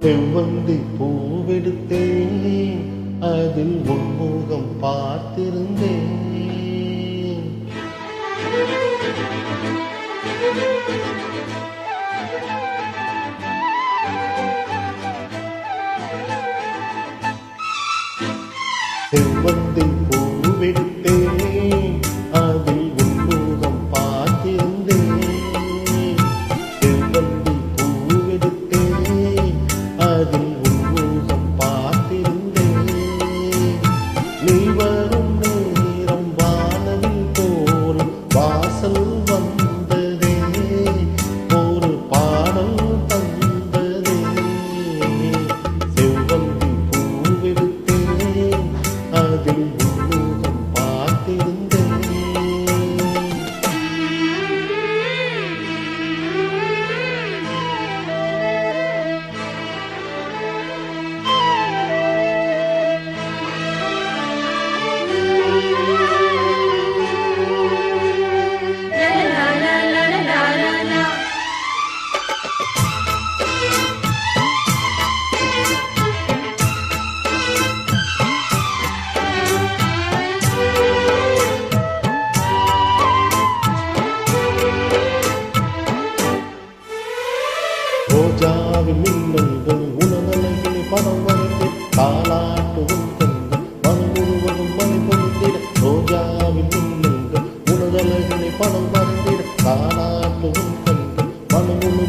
செவ்வந்தி பூவெடுத்தேன். அதில் உன்முகம் பார்த்திருந்தேன். செவ்வந்தி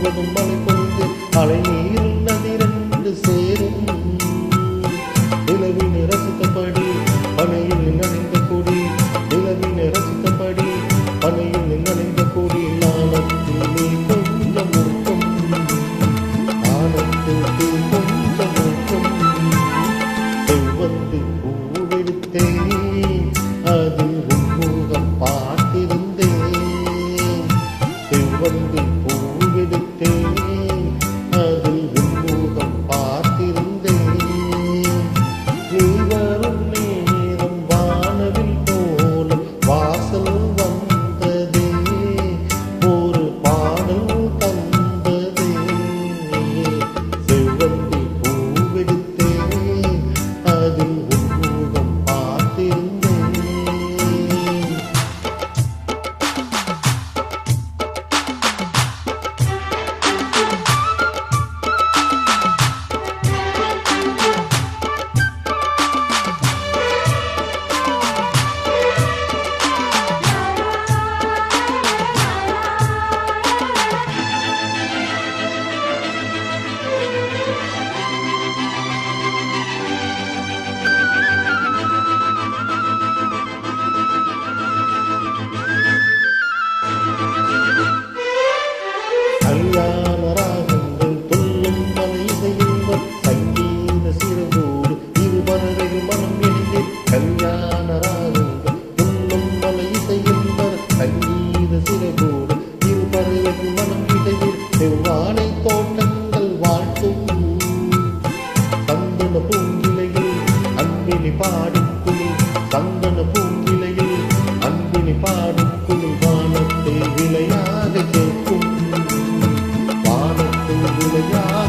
முழுவதும் மழை பொழுது அலை நீரும் நதிரண்டு சேரும். நிலவின் ரசித்தபடி பனையில் நனைந்த கொடி நிலவின் ரசித்தபடி பனையில் நனைந்த கொடி ஆனத்தில் நீ கொஞ்சம் ஆனத்தில் பாடுக்குழி சந்தன பூங்கிளையில் அன்பினி பாடுக்குழி வானத்தில் விளையாத கேட்கும். வானத்தில் விளையாட